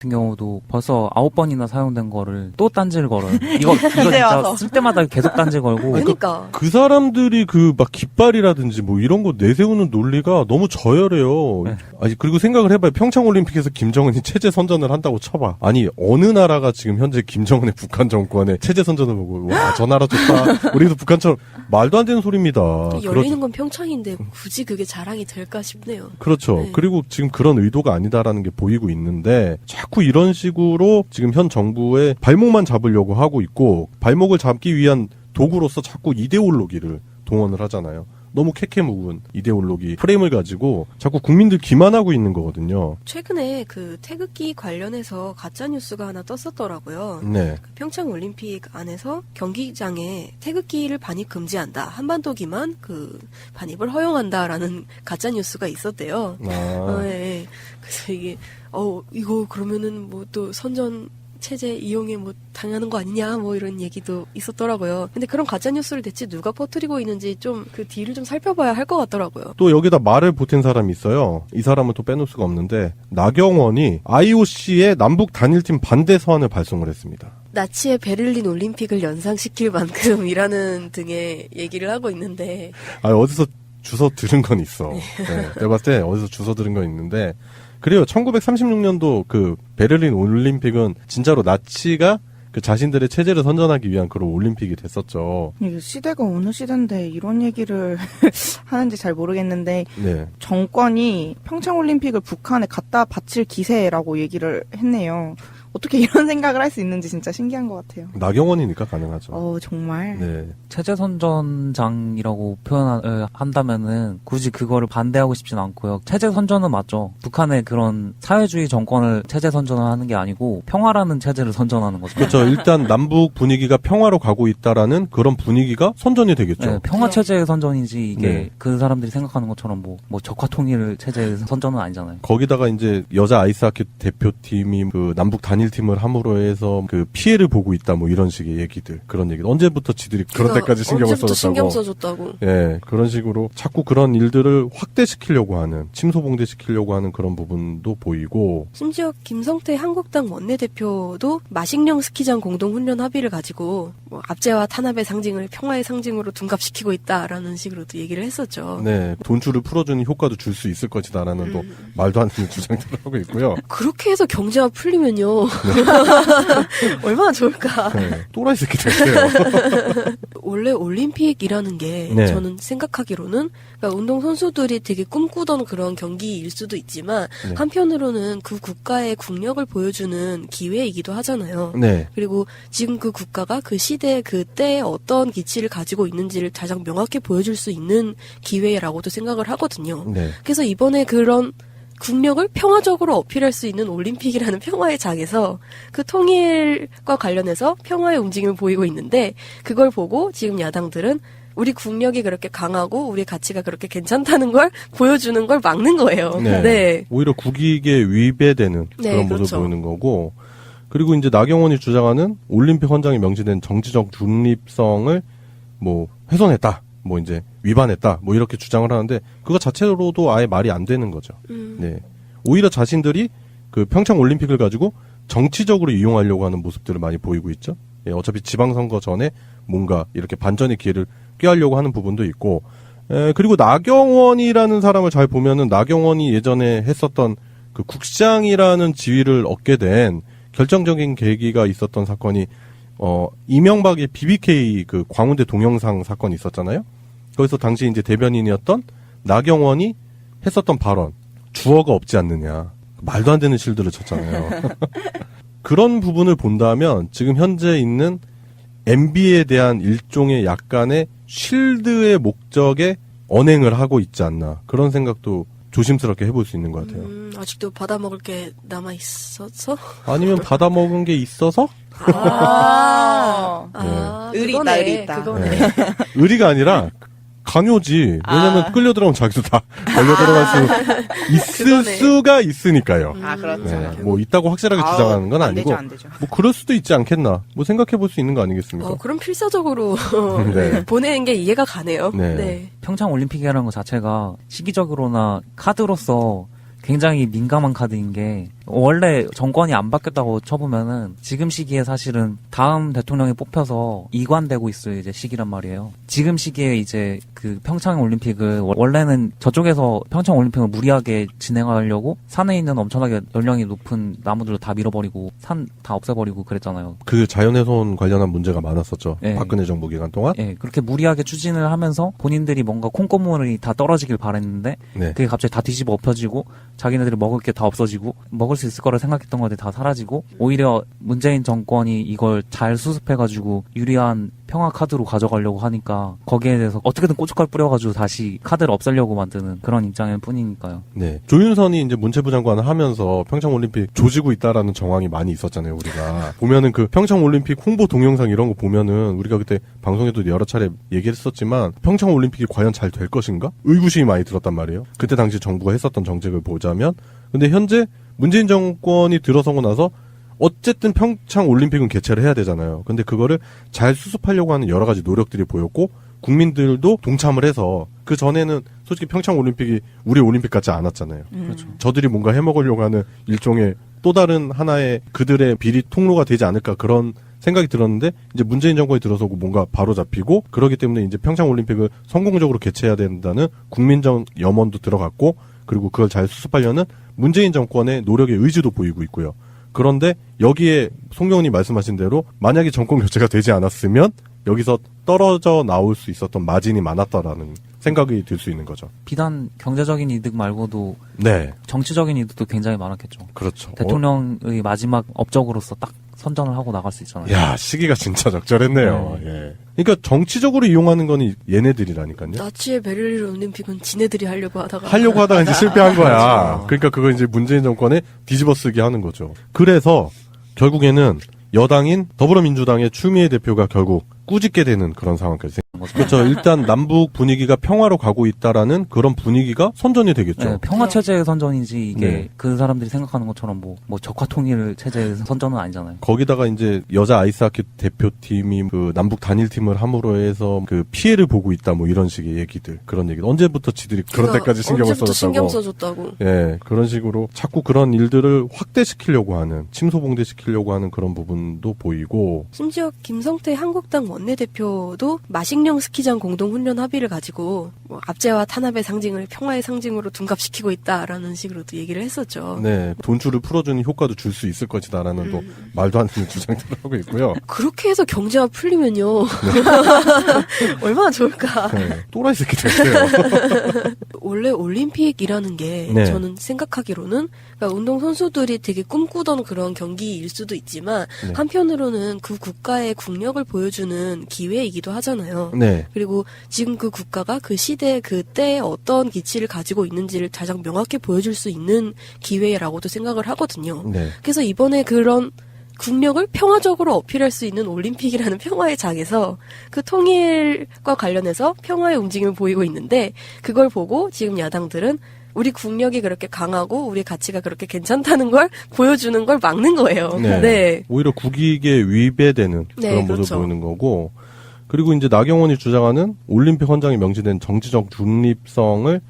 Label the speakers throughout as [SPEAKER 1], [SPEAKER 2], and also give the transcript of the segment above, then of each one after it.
[SPEAKER 1] 같은 경우도 벌써 아홉 번이나 사용된 거를 또 딴지를 걸어요. 이거, 이거 진짜
[SPEAKER 2] 와서.
[SPEAKER 1] 쓸 때마다 계속 딴지 걸고.
[SPEAKER 3] 그러니까
[SPEAKER 4] 그 사람들이 그 막 깃발이라든지 뭐 이런 거 내세우는 논리가 너무 저열해요.
[SPEAKER 1] 네.
[SPEAKER 4] 아니 그리고 생각을 해봐요. 평창 올림픽에서 김정은이 체제 선전을 한다고 쳐봐. 아니 어느 나라가 지금 현재 김정은의 북한 정권의 체제 선전을 보고 와 저 나라 좋다. 우리도 북한처럼 말도 안 되는 소리입니다.
[SPEAKER 3] 열리는 건 평창인데 굳이 그게 자랑이 될까 싶네요.
[SPEAKER 4] 그렇죠.
[SPEAKER 3] 네.
[SPEAKER 4] 그리고 지금 그런 의도가 아니다라는 게 보이고 있는데 자꾸 이런 식으로 지금 현 정부의 발목만 잡으려고 하고 있고 발목을 잡기 위한 도구로서 자꾸 이데올로기를 동원을 하잖아요. 너무 캐캐 묵은 이데올로기 프레임을 가지고 자꾸 국민들 기만하고 있는 거거든요.
[SPEAKER 3] 최근에 그 태극기 관련해서 가짜 뉴스가 하나 떴었더라고요.
[SPEAKER 4] 네.
[SPEAKER 3] 그 평창 올림픽 안에서 경기장에 태극기를 반입 금지한다. 한반도 기만 그 반입을 허용한다라는 가짜 뉴스가 있었대요. 어,
[SPEAKER 4] 아,
[SPEAKER 3] 예, 예. 그래서 이게 어 이거 그러면은 뭐 또 선전 체제 이용에 뭐 당하는 거 아니냐 뭐 이런 얘기도 있었더라고요. 근데 그런 가짜 뉴스를 대체 누가 퍼뜨리고 있는지 좀 그 뒤를 좀 살펴봐야 할 것 같더라고요.
[SPEAKER 4] 또 여기다 말을 보탠 사람이 있어요. 이 사람은 또 빼놓을 수가 없는데 나경원이 IOC의 남북 단일팀 반대 서한을 발송을 했습니다.
[SPEAKER 3] 나치의 베를린 올림픽을 연상시킬 만큼이라는 등의 얘기를 하고 있는데
[SPEAKER 4] 아 어디서 주워 들은 건 있어. 네, 내가 봤을 때 어디서 주워 들은 건 있는데 그래요. 1936년도 그 베를린 올림픽은 진짜로 나치가 그 자신들의 체제를 선전하기 위한 그런 올림픽이 됐었죠.
[SPEAKER 2] 이게 시대가 어느 시대인데 이런 얘기를 하는지 잘 모르겠는데
[SPEAKER 4] 네.
[SPEAKER 2] 정권이 평창올림픽을 북한에 갖다 바칠 기세라고 얘기를 했네요. 어떻게 이런 생각을 할 수 있는지 진짜 신기한 것 같아요.
[SPEAKER 4] 나경원이니까 가능하죠.
[SPEAKER 2] 어 정말
[SPEAKER 4] 네.
[SPEAKER 1] 체제 선전장이라고 표현을 한다면은 굳이 그거를 반대하고 싶진 않고요. 체제 선전은 맞죠. 북한의 그런 사회주의 정권을 체제 선전을 하는 게 아니고 평화라는 체제를 선전하는 거죠.
[SPEAKER 4] 그렇죠. 일단 남북 분위기가 평화로 가고 있다라는 그런 분위기가 선전이 되겠죠.
[SPEAKER 1] 네, 평화 체제의 선전이지 이게
[SPEAKER 4] 네.
[SPEAKER 1] 그 사람들이 생각하는 것처럼 뭐, 뭐 적화 통일 체제의 선전은 아니잖아요.
[SPEAKER 4] 거기다가 이제 여자 아이스하키 대표팀이 그 남북 단일 팀을 함으로 해서 그 피해를 보고 있다 뭐 이런 식의 얘기들 그런 얘기. 언제부터 지들이 그런 데까지 신경을
[SPEAKER 3] 언제부터 신경
[SPEAKER 4] 써줬다고.
[SPEAKER 3] 써줬다고.
[SPEAKER 4] 예 그런 식으로 자꾸 그런 일들을 확대시키려고 하는 침소봉대시키려고 하는 그런 부분도 보이고.
[SPEAKER 3] 심지어 김성태 한국당 원내대표도 마식령 스키장 공동 훈련 합의를 가지고 뭐 압제와 탄압의 상징을 평화의 상징으로 둔갑시키고 있다라는 식으로도 얘기를 했었죠.
[SPEAKER 4] 네 돈줄을 풀어주는 효과도 줄 수 있을 것이다라는 또 말도 안 되는 주장들을 하고 있고요
[SPEAKER 3] 그렇게 해서 경제가 풀리면요. 얼마나 좋을까.
[SPEAKER 4] 네, 또라이 새끼 됐어요
[SPEAKER 3] 원래 올림픽이라는 게
[SPEAKER 4] 네.
[SPEAKER 3] 저는 생각하기로는 그러니까 운동 선수들이 되게 꿈꾸던 그런 경기일 수도 있지만
[SPEAKER 4] 네.
[SPEAKER 3] 한편으로는 그 국가의 국력을 보여주는 기회이기도 하잖아요.
[SPEAKER 4] 네
[SPEAKER 3] 그리고 지금 그 국가가 그 시대 그때에 어떤 기치를 가지고 있는지를 가장 명확히 보여줄 수 있는 기회라고도 생각을 하거든요.
[SPEAKER 4] 네.
[SPEAKER 3] 그래서 이번에 그런 국력을 평화적으로 어필할 수 있는 올림픽이라는 평화의 장에서 그 통일과 관련해서 평화의 움직임을 보이고 있는데 그걸 보고 지금 야당들은 우리 국력이 그렇게 강하고 우리 가치가 그렇게 괜찮다는 걸 보여주는 걸 막는 거예요.
[SPEAKER 4] 네.
[SPEAKER 3] 네.
[SPEAKER 4] 오히려 국익에 위배되는
[SPEAKER 3] 네,
[SPEAKER 4] 그런 모습을
[SPEAKER 3] 그렇죠.
[SPEAKER 4] 보이는 거고 그리고 이제 나경원이 주장하는 올림픽 헌장에 명시된 정치적 중립성을 뭐 훼손했다 뭐 이제 위반했다 뭐 이렇게 주장을 하는데 그거 자체로도 아예 말이 안 되는 거죠.
[SPEAKER 3] 음.
[SPEAKER 4] 네. 오히려 자신들이 그 평창 올림픽을 가지고 정치적으로 이용하려고 하는 모습들을 많이 보이고 있죠. 예, 어차피 지방선거 전에 뭔가 이렇게 반전의 기회를 꾀하려고 하는 부분도 있고, 에, 그리고 나경원이라는 사람을 잘 보면은 나경원이 예전에 했었던 그 국장이라는 지위를 얻게 된 결정적인 계기가 있었던 사건이 어 이명박의 BBK 그 광운대 동영상 사건이 있었잖아요. 거기서 당시 이제 대변인이었던 나경원이 했었던 발언 주어가 없지 않느냐 말도 안 되는 실드를 쳤잖아요. 그런 부분을 본다면 지금 현재 있는 MB에 대한 일종의 약간의 쉴드의 목적에 언행을 하고 있지 않나 그런 생각도 조심스럽게 해볼 수 있는 것 같아요.
[SPEAKER 3] 음, 아직도 받아 먹을 게 남아 있어서
[SPEAKER 4] 아니면 받아 먹은 게 있어서
[SPEAKER 2] 아,
[SPEAKER 3] 아,
[SPEAKER 2] 의리
[SPEAKER 3] 그거네,
[SPEAKER 2] 있다, 의리 있다.
[SPEAKER 3] 그거네.
[SPEAKER 4] 네. 의리가 아니라 강요지. 왜냐면
[SPEAKER 2] 아.
[SPEAKER 4] 끌려 들어가면 자기도 다 걸려 들어갈 수 있을
[SPEAKER 3] 그거네.
[SPEAKER 4] 수가 있으니까요.
[SPEAKER 2] 아 그렇죠.
[SPEAKER 4] 네, 뭐 있다고 확실하게
[SPEAKER 2] 아우,
[SPEAKER 4] 주장하는
[SPEAKER 2] 건안
[SPEAKER 4] 아니고
[SPEAKER 2] 되죠, 안 되죠.
[SPEAKER 4] 뭐 그럴 수도 있지 않겠나. 뭐 생각해 볼 수 있는 거 아니겠습니까?
[SPEAKER 3] 어, 그럼 필사적으로
[SPEAKER 4] 네.
[SPEAKER 3] 보내는 게 이해가 가네요.
[SPEAKER 4] 네.
[SPEAKER 3] 네.
[SPEAKER 1] 평창 올림픽이라는 것 자체가 시기적으로나 카드로서 굉장히 민감한 카드인 게 원래 정권이 안 바뀌었다고 쳐보면은 지금 시기에 사실은 다음 대통령이 뽑혀서 이관되고 있을 이제 시기란 말이에요. 지금 시기에 이제 그 평창 올림픽을 원- 원래는 저쪽에서 평창 올림픽을 무리하게 진행하려고 산에 있는 엄청나게 연령이 높은 나무들을 다 밀어버리고 산 다 없애버리고 그랬잖아요.
[SPEAKER 4] 그 자연훼손 관련한 문제가 많았었죠.
[SPEAKER 1] 예.
[SPEAKER 4] 박근혜 정부 기간 동안.
[SPEAKER 1] 예, 그렇게 무리하게 추진을 하면서 본인들이 뭔가 콩고물이 다 떨어지길 바랬는데
[SPEAKER 4] 네.
[SPEAKER 1] 그게 갑자기 다 뒤집어 엎혀지고 자기네들이 먹을 게 다 없어지고 먹을 수 있을 거라 생각했던 것들이 다 사라지고 오히려 문재인 정권이 이걸 잘 수습해가지고 유리한 평화 카드로 가져가려고 하니까 거기에 대해서 어떻게든 고춧가루 뿌려가지고 다시 카드를 없애려고 만드는 그런 입장일 뿐이니까요.
[SPEAKER 4] 네. 조윤선이 이제 문체부 장관을 하면서 평창 올림픽 조지고 있다라는 정황이 많이 있었잖아요, 우리가. 보면은 그 평창 올림픽 홍보 동영상 이런 거 보면은 우리가 그때 방송에도 여러 차례 얘기했었지만 평창 올림픽이 과연 잘 될 것인가? 의구심이 많이 들었단 말이에요. 그때 당시 정부가 했었던 정책을 보자면 근데 현재 문재인 정권이 들어서고 나서 어쨌든 평창 올림픽은 개최를 해야 되잖아요. 근데 그거를 잘 수습하려고 하는 여러 가지 노력들이 보였고 국민들도 동참을 해서 그 전에는 솔직히 평창 올림픽이 우리 올림픽 같지 않았잖아요.
[SPEAKER 1] 그렇죠.
[SPEAKER 4] 저들이 뭔가 해먹으려고 하는 일종의 또 다른 하나의 그들의 비리 통로가 되지 않을까 그런 생각이 들었는데 이제 문재인 정권이 들어서고 뭔가 바로 잡히고 그러기 때문에 이제 평창 올림픽을 성공적으로 개최해야 된다는 국민적 염원도 들어갔고 그리고 그걸 잘 수습하려는 문재인 정권의 노력의 의지도 보이고 있고요. 그런데 여기에 송경훈이 말씀하신 대로 만약에 정권 교체가 되지 않았으면 여기서 떨어져 나올 수 있었던 마진이 많았다라는 생각이 들 수 있는 거죠.
[SPEAKER 1] 비단 경제적인 이득 말고도
[SPEAKER 4] 네,
[SPEAKER 1] 정치적인 이득도 굉장히 많았겠죠.
[SPEAKER 4] 그렇죠.
[SPEAKER 1] 대통령의 마지막 업적으로서 딱 선전을 하고 나갈 수 있잖아요.
[SPEAKER 4] 야 시기가 진짜 적절했네요. 예. 그러니까 정치적으로 이용하는 거는 얘네들이라니까요.
[SPEAKER 3] 나치의 베를린 올림픽은 지네들이 하려고 하다가
[SPEAKER 4] 하려고 하다가 이제 실패한 거야. 그러니까 그거 이제 문재인 정권에 뒤집어쓰기 하는 거죠. 그래서 결국에는 여당인 더불어민주당의 추미애 대표가 결국 꾸짖게 되는 그런 상황까지 생.
[SPEAKER 1] 거죠.
[SPEAKER 4] 그렇죠. 일단 남북 분위기가 평화로 가고 있다라는 그런 분위기가 선전이 되겠죠.
[SPEAKER 1] 네, 평화 체제의 선전이지 이게
[SPEAKER 4] 네.
[SPEAKER 1] 그 사람들이 생각하는 것처럼 뭐, 뭐 적화 통일 체제의 선전은 아니잖아요.
[SPEAKER 4] 거기다가 이제 여자 아이스하키 대표팀이 그 남북 단일팀을 함으로 해서 그 피해를 보고 있다 뭐 이런 식의 얘기들 그런 얘기 언제부터 지들이 그런 데까지 신경을
[SPEAKER 3] 언제부터 신경
[SPEAKER 4] 써줬다고
[SPEAKER 3] 써줬다고.
[SPEAKER 4] 예 그런 식으로 자꾸 그런 일들을 확대시키려고 하는 침소봉대시키려고 하는 그런 부분도 보이고
[SPEAKER 3] 심지어 김성태 한국당 원 내대표도 마식령 스키장 공동훈련 합의를 가지고 뭐 압제와 탄압의 상징을 평화의 상징으로 둔갑시키고 있다라는 식으로도 얘기를 했었죠.
[SPEAKER 4] 네 돈줄을 풀어주는 효과도 줄 수 있을 것이다라는 또 말도 안 되는 주장들을 하고 있고요
[SPEAKER 3] 그렇게 해서 경제가 풀리면요. 얼마나 좋을까.
[SPEAKER 4] 네, 또라이 새끼 됐어요
[SPEAKER 3] 원래 올림픽이라는 게
[SPEAKER 4] 네.
[SPEAKER 3] 저는 생각하기로는 그러니까 운동 선수들이 되게 꿈꾸던 그런 경기일 수도 있지만
[SPEAKER 4] 네.
[SPEAKER 3] 한편으로는 그 국가의 국력을 보여주는 기회이기도 하잖아요.
[SPEAKER 4] 네
[SPEAKER 3] 그리고 지금 그 국가가 그 시대 그때 어떤 기치를 가지고 있는지를 가장 명확히 보여줄 수 있는 기회라고도 생각을 하거든요.
[SPEAKER 4] 네.
[SPEAKER 3] 그래서 이번에 그런 국력을 평화적으로 어필할 수 있는 올림픽이라는 평화의 장에서 그 통일과 관련해서 평화의 움직임을 보이고 있는데 그걸 보고 지금 야당들은 우리 국력이 그렇게 강하고 우리 가치가 그렇게 괜찮다는 걸 보여주는 걸 막는 거예요.
[SPEAKER 4] 네.
[SPEAKER 3] 네.
[SPEAKER 4] 오히려 국익에 위배되는
[SPEAKER 3] 네,
[SPEAKER 4] 그런 모습을
[SPEAKER 3] 그렇죠.
[SPEAKER 4] 보이는 거고 그리고 이제 나경원이 주장하는 올림픽 헌장에 명시된 정치적 중립성을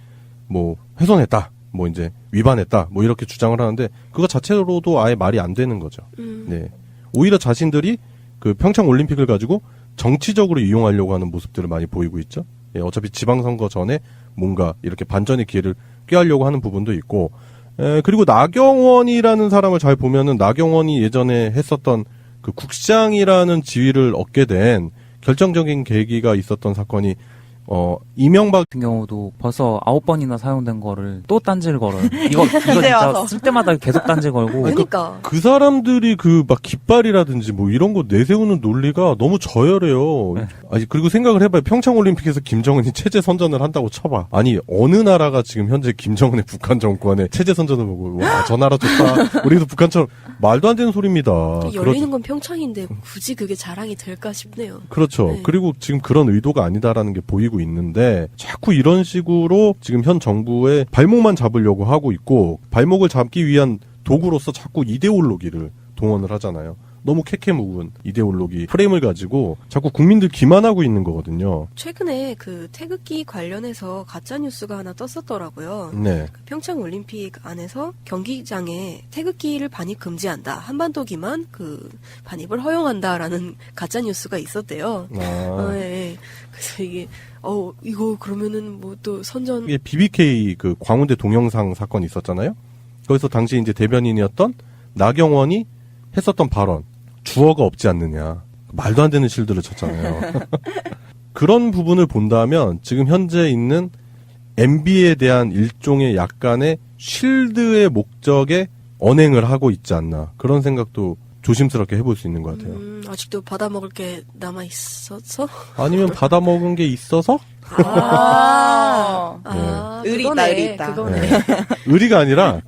[SPEAKER 4] 뭐 훼손했다 뭐 이제 위반했다 뭐 이렇게 주장을 하는데 그거 자체로도 아예 말이 안 되는 거죠.
[SPEAKER 3] 음.
[SPEAKER 4] 네. 오히려 자신들이 그 평창 올림픽을 가지고 정치적으로 이용하려고 하는 모습들을 많이 보이고 있죠. 예, 어차피 지방선거 전에 뭔가 이렇게 반전의 기회를 꾀하려고 하는 부분도 있고, 에, 그리고 나경원이라는 사람을 잘 보면은 나경원이 예전에 했었던 그 국장이라는 지위를 얻게 된 결정적인 계기가 있었던 사건이 어 이명박
[SPEAKER 1] 같은 경우도 벌써 아홉 번이나 사용된 거를 또 딴지를 걸어요. 이거, 이거 진짜
[SPEAKER 2] 와서.
[SPEAKER 1] 쓸 때마다 계속 딴지 걸고.
[SPEAKER 3] 그러니까
[SPEAKER 4] 그 사람들이 그 막 깃발이라든지 뭐 이런 거 내세우는 논리가 너무 저열해요.
[SPEAKER 1] 네.
[SPEAKER 4] 아니 그리고 생각을 해봐요. 평창 올림픽에서 김정은이 체제 선전을 한다고 쳐봐. 아니 어느 나라가 지금 현재 김정은의 북한 정권의 체제 선전을 보고 와 저 나라 좋다. 우리도 북한처럼 말도 안 되는 소리입니다.
[SPEAKER 3] 열리는 건 평창인데 굳이 그게 자랑이 될까 싶네요.
[SPEAKER 4] 그렇죠.
[SPEAKER 3] 네.
[SPEAKER 4] 그리고 지금 그런 의도가 아니다라는 게 보이고 있는데 자꾸 이런 식으로 지금 현 정부의 발목만 잡으려고 하고 있고 발목을 잡기 위한 도구로서 자꾸 이데올로기를 동원을 하잖아요. 너무 캐캐 묵은 이데올로기 프레임을 가지고 자꾸 국민들 기만하고 있는 거거든요.
[SPEAKER 3] 최근에 그 태극기 관련해서 가짜 뉴스가 하나 떴었더라고요.
[SPEAKER 4] 네.
[SPEAKER 3] 그 평창 올림픽 안에서 경기장에 태극기를 반입 금지한다. 한반도 기만 그 반입을 허용한다라는 가짜 뉴스가 있었대요. 어,
[SPEAKER 4] 아,
[SPEAKER 3] 예, 예. 그래서 이게 어 이거 그러면은 뭐 또 선전
[SPEAKER 4] 이게 BBK 그 광운대 동영상 사건 있었잖아요. 거기서 당시 이제 대변인이었던 나경원이 했었던 발언 주어가 없지 않느냐 말도 안 되는 실드를 쳤잖아요. 그런 부분을 본다면 지금 현재 있는 MB에 대한 일종의 약간의 쉴드의 목적에 언행을 하고 있지 않나 그런 생각도 조심스럽게 해볼 수 있는 것 같아요.
[SPEAKER 3] 음, 아직도 받아 먹을 게 남아 있어서
[SPEAKER 4] 아니면 받아 먹은 게 있어서
[SPEAKER 2] 아.
[SPEAKER 3] 아,
[SPEAKER 2] 의리 있다,
[SPEAKER 3] 그거네,
[SPEAKER 2] 의리 있다.
[SPEAKER 3] 그거네.
[SPEAKER 4] 네. 의리가 아니라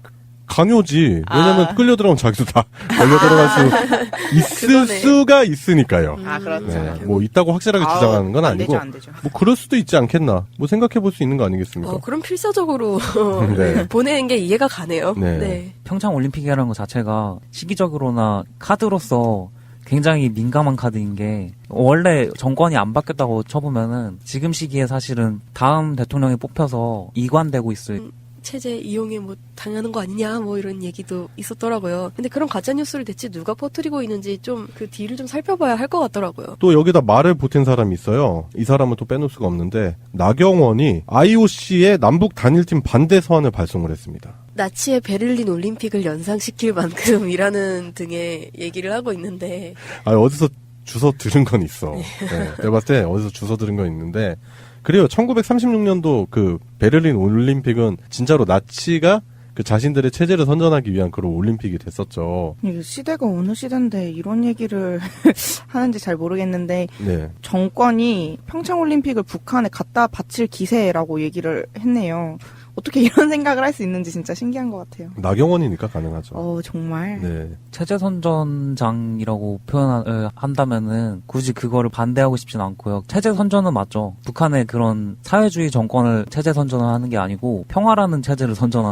[SPEAKER 4] 강요지. 왜냐면
[SPEAKER 2] 아.
[SPEAKER 4] 끌려 들어가면 자기도 다 걸려 들어갈 수 있을
[SPEAKER 3] 그거네.
[SPEAKER 4] 수가 있으니까요.
[SPEAKER 2] 아, 그렇죠.
[SPEAKER 4] 네, 뭐 있다고 확실하게
[SPEAKER 2] 아우,
[SPEAKER 4] 주장하는
[SPEAKER 2] 건안
[SPEAKER 4] 아니고
[SPEAKER 2] 되죠, 안 되죠.
[SPEAKER 4] 뭐 그럴 수도 있지 않겠나. 뭐 생각해 볼 수 있는 거 아니겠습니까?
[SPEAKER 3] 어, 그럼 필사적으로
[SPEAKER 4] 네.
[SPEAKER 3] 보내는 게 이해가 가네요.
[SPEAKER 4] 네.
[SPEAKER 3] 네.
[SPEAKER 1] 평창 올림픽이라는 것 자체가 시기적으로나 카드로서 굉장히 민감한 카드인 게 원래 정권이 안 바뀌었다고 쳐보면은 지금 시기에 사실은 다음 대통령이 뽑혀서 이관되고 있을
[SPEAKER 3] 체제 이용에 뭐 당하는 거 아니냐 뭐 이런 얘기도 있었더라고요. 근데 그런 가짜 뉴스를 대체 누가 퍼뜨리고 있는지 좀 그 뒤를 좀 살펴봐야 할 것 같더라고요.
[SPEAKER 4] 또 여기다 말을 보탠 사람이 있어요. 이 사람은 또 빼놓을 수가 없는데 나경원이 IOC의 남북 단일팀 반대 서한을 발송을 했습니다.
[SPEAKER 3] 나치의 베를린 올림픽을 연상시킬 만큼이라는 등의 얘기를 하고 있는데
[SPEAKER 4] 아 어디서 주워 들은 건 있어. 네, 내가 봤을 때 어디서 주워 들은 건 있는데 그래요. 1936년도 그 베를린 올림픽은 진짜로 나치가 그 자신들의 체제를 선전하기 위한 그런 올림픽이 됐었죠.
[SPEAKER 2] 이게 시대가 어느 시대인데 이런 얘기를 하는지 잘 모르겠는데
[SPEAKER 4] 네.
[SPEAKER 2] 정권이 평창올림픽을 북한에 갖다 바칠 기세라고 얘기를 했네요. 어떻게 이런 생각을 할 수 있는지 진짜 신기한 것 같아요.
[SPEAKER 4] 나경원이니까 가능하죠.
[SPEAKER 2] 어, 정말.
[SPEAKER 4] 네.
[SPEAKER 1] 체제 선전장이라고 표현을 한다면은 굳이 그거를 반대하고 싶진 않고요. 체제 선전은 맞죠. 북한의 그런 사회주의 정권을 체제 선전을 하는 게 아니고 평화라는 체제를 선전하는